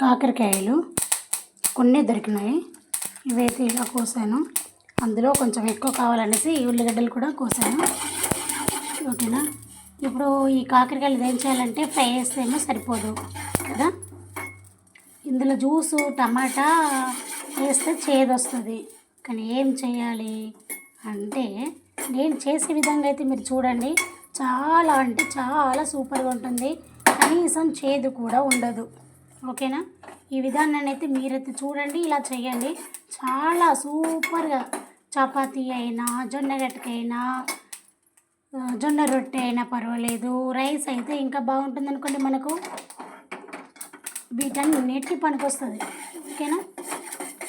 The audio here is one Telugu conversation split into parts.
కాకరకాయలు కొన్ని దొరికినాయి. ఇవైతే ఇలా కోసాను. అందులో కొంచెం ఎక్కువ కావాలనేసి ఈ ఉల్లిగడ్డలు కూడా కోసాను. ఓకేనా? ఇప్పుడు ఈ కాకరకాయలు ఏం చేయాలంటే ఫ్రై చేస్తేమో సరిపోదు కదా? ఇందులో జ్యూసు టమాటా వేస్తే చేదు వస్తుంది కానీ ఏం చేయాలి అంటే నేను చేసే విధంగా అయితే మీరు చూడండి. చాలా అంటే చాలా సూపర్గా ఉంటుంది. కనీసం చేదు కూడా ఉండదు. ఓకేనా? ఈ విధానాన్ని అయితే మీరైతే చూడండి ఇలా చేయండి. చాలా సూపర్గా చపాతీ అయినా జొన్న గట్టకైనా జొన్న రొట్టె అయినా పర్వాలేదు. రైస్ అయితే ఇంకా బాగుంటుంది అనుకోండి మనకు. వీటన్నిటికీ పనికొస్తుంది. ఓకేనా?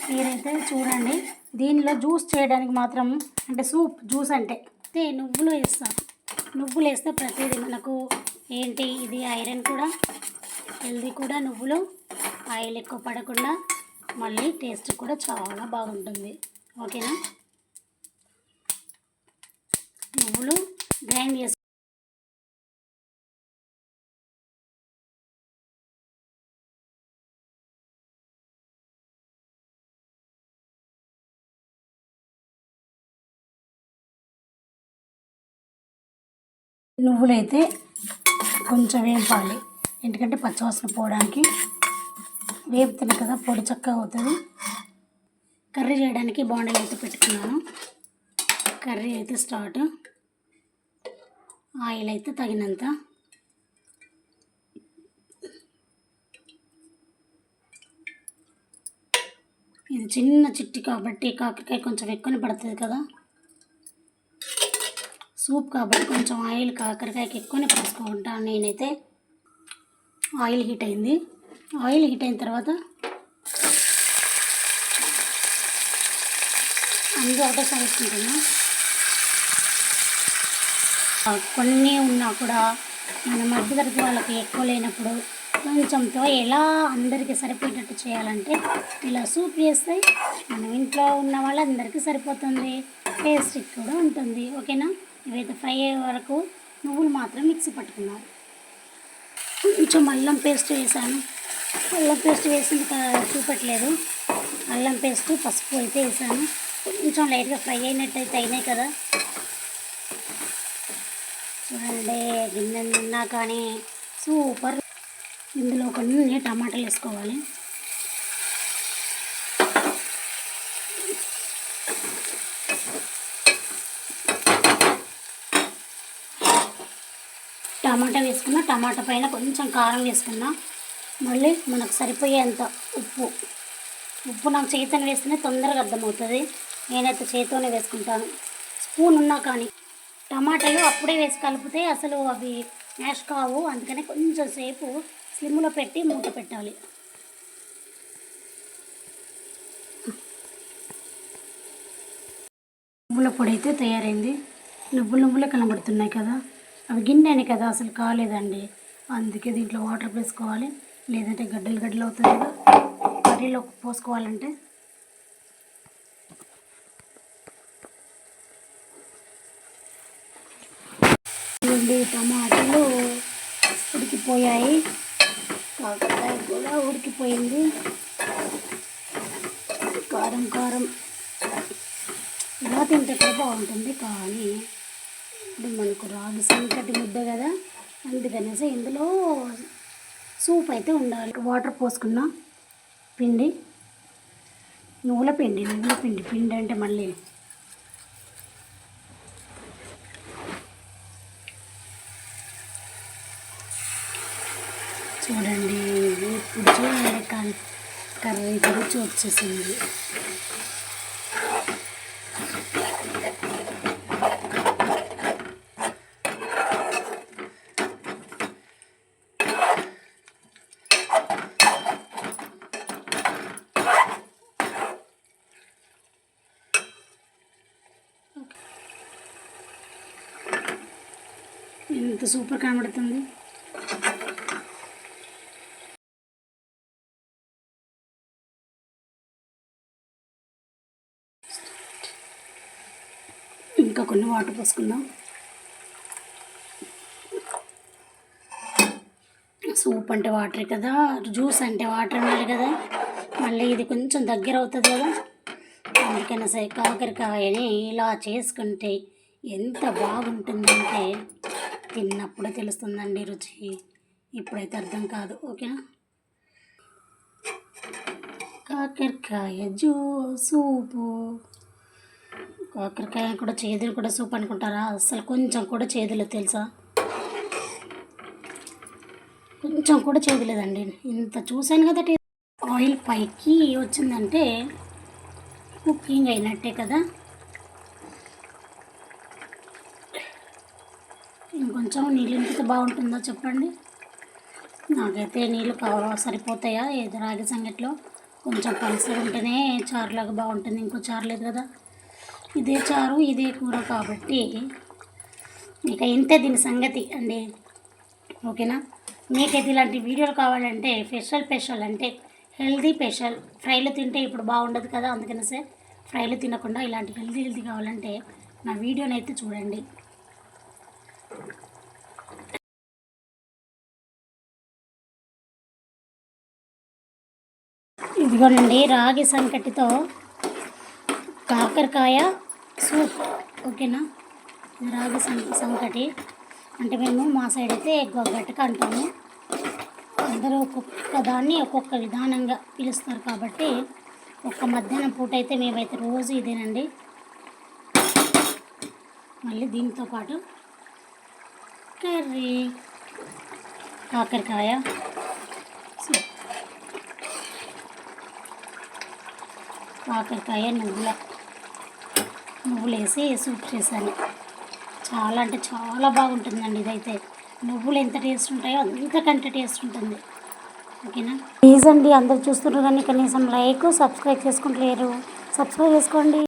మీరైతే చూడండి. దీనిలో జ్యూస్ చేయడానికి మాత్రం అంటే సూప్ జ్యూస్ అంటే అయితే నువ్వులు వేస్తాను నువ్వులు వేస్తే ప్రతిదీ మనకు ఏంటి? ఇది ఐరన్ కూడా. హెల్దీ కూడా నువ్వులు ఆయిల్ ఎక్కువ పడకుండా మళ్ళీ టేస్ట్ కూడా చాలా బాగుంటుంది. ఓకేనా? నువ్వులు గ్రైండ్ చేసి నువ్వులైతే కొంచెం వేపాలి. ఎందుకంటే పచ్చివాసన పోవడానికి వేపుతుంది కదా పొడి చక్కగా అవుతుంది. కర్రీ చేయడానికి బాండీలు అయితే పెట్టుకున్నాను. కర్రీ అయితే స్టార్ట్. ఆయిల్ అయితే తగినంత. ఇది చిన్న చిట్టి కాబట్టి కాకరకాయ కొంచెం ఎక్కువనే పడుతుంది కదా. సూప్ కాబట్టి కొంచెం ఆయిల్ కాకరకాయకి ఎక్కువనే పోసుకుంటాను నేనైతే. ఆయిల్ హీట్ అయింది. ఆయిల్ హీట్ అయిన తర్వాత అందరూ ఒకటేసారి వేసుకుంటున్నా. కొన్ని ఉన్నా కూడా మన మధ్యతరగతి వాళ్ళకి ఎక్కువ లేనప్పుడు కొంచెంతో ఎలా అందరికీ సరిపోయేటట్టు చేయాలంటే ఇలా సూప్ చేస్తే మనం ఇంట్లో ఉన్న వాళ్ళందరికీ సరిపోతుంది. టేస్ట్ కూడా ఉంటుంది. ఓకేనా? ఇవైతే ఫ్రై అయ్యే వరకు నువ్వులు మాత్రం మిక్సీ పట్టుకున్నారు. కొంచెం అల్లం పేస్ట్ వేసాను. అల్లం పేస్ట్ వేసింది చూపట్లేదు అల్లం పేస్ట్ పసుపు అయితే వేసాను. కొంచెం లైట్గా ఫ్రై అయినట్టు అయితే అయినాయి కదా. చూడండి గిన్నె నిన్నా కానీ సూపర్. ఇందులో కొన్ని టమాటాలు వేసుకోవాలి. టమాటా వేసుకున్న టమాటా పైన కొంచెం కారం వేసుకున్నా. మళ్ళీ మనకు సరిపోయేంత ఉప్పు. ఉప్పు నాకు చేతిని వేస్తేనే తొందరగా అర్థమవుతుంది. నేనైతే చేతితోనే వేసుకుంటాను. స్పూన్ ఉన్నా కానీ టమాటాలు అప్పుడే వేసి కలిపితే అసలు అవి మ్యాష్ కావు. అందుకని కొంచెం సేపు స్లిమ్లో పెట్టి మూత పెట్టాలి. నువ్వుల పొడి అయితే తయారైంది. నువ్వులు నువ్వులే కనబడుతున్నాయి కదా. అవి గిన్నెని కదా అసలు కాలేదండి. అందుకే దీంట్లో వాటర్ వేసుకోవాలి లేదంటే గడ్డలు గడ్డలు అవుతుంది కదా కర్రీలో పోసుకోవాలంటే. టమాటాలు ఉడికిపోయాయి. కాకరకాయ కూడా ఉడికిపోయింది. కారం కారం. ఇలా తింటే కూడా బాగుంటుంది కానీ ఇప్పుడు మనకు రాగి సంకటి ముద్ద కదా అందుకనేసి ఇందులో సూప్ అయితే ఉండాలి. వాటర్ పోసుకున్నా పిండి నువ్వుల పిండి నువ్వుల పిండి పిండి అంటే మళ్ళీ చూడండి ఇప్పుడు చూడండి కర్రీ కూడా చూసేసింది వచ్చేసింది. ఎంత సూపర్ కనబడుతుంది. ఇంకా కొన్ని వాటర్ పోసుకుందాం. సూప్ అంటే వాటర్ కదా జ్యూస్ అంటే వాటర్ అన్నారు కదా. మళ్ళీ ఇది కొంచెం దగ్గర అవుతుంది కదా. అందుకైనా సరే కాకరకాయని ఇలా చేసుకుంటే ఎంత బాగుంటుందంటే. తిన్నప్పుడే తెలుస్తుందండి రుచి. ఇప్పుడైతే అర్థం కాదు ఓకేనా? కాకరకాయ సూపు. కాకరకాయ కూడా చేదులు కూడా సూప్ అనుకుంటారా? అసలు కొంచెం కూడా చేదులు తెలుసా? కొంచెం కూడా చేదులేదండి ఇంత చూశాను కదా ఆయిల్ పైకి వచ్చిందంటే కుకింగ్ అయినట్టే కదా. ఇంకొంచెం నీళ్ళు నింపితే బాగుంటుందో చెప్పండి? నాకైతే నీళ్ళు కావాలో సరిపోతాయా? ఏదో రాగి సంగట్లో కొంచెం పలుసగా ఉంటేనే చారులాగా బాగుంటుంది. ఇంకో చారు లేదు కదా? ఇదే చారు ఇదే కూర కాబట్టి ఇక ఇంతే దీని సంగతి అండి. ఓకేనా? మీకైతే ఇలాంటి వీడియోలు కావాలంటే స్పెషల్ స్పెషల్ అంటే హెల్దీ స్పెషల్ ఫ్రైలు తింటే ఇప్పుడు బాగుండదు కదా? అందుకనేసే ఫ్రైలు తినకుండా ఇలాంటి హెల్దీ హెల్దీ కావాలంటే నా వీడియోని అయితే చూడండి. ఇదిగోనండి రాగి సంకటితో కాకరకాయ సూప్. ఓకేనా? రాగి సం సంకటి. అంటే మేము మా సైడ్ అయితే గట్టక అంటాము. అందరూ ఒక్కొక్క దాన్ని ఒక్కొక్క విధానంగా పిలుస్తారు కాబట్టి ఒక్క మధ్యాహ్నం పూట అయితే మేమైతే రోజు ఇదేనండి. మళ్ళీ దీంతో పాటు కర్రీ కాకరకాయ సూప్ కాకరకాయ నువ్వుల నువ్వులు వేసి సూప్ చేశాను. చాలా అంటే చాలా బాగుంటుందండి ఇదైతే. నువ్వులు ఎంత టేస్ట్ ఉంటాయో అంతకంటే టేస్ట్ ఉంటుంది. ఓకేనా? ప్లీజ్ అండి అందరు చూస్తున్నారు కానీ కనీసం లైక్ సబ్స్క్రైబ్ చేసుకుంటలేరు. సబ్స్క్రైబ్ చేసుకోండి.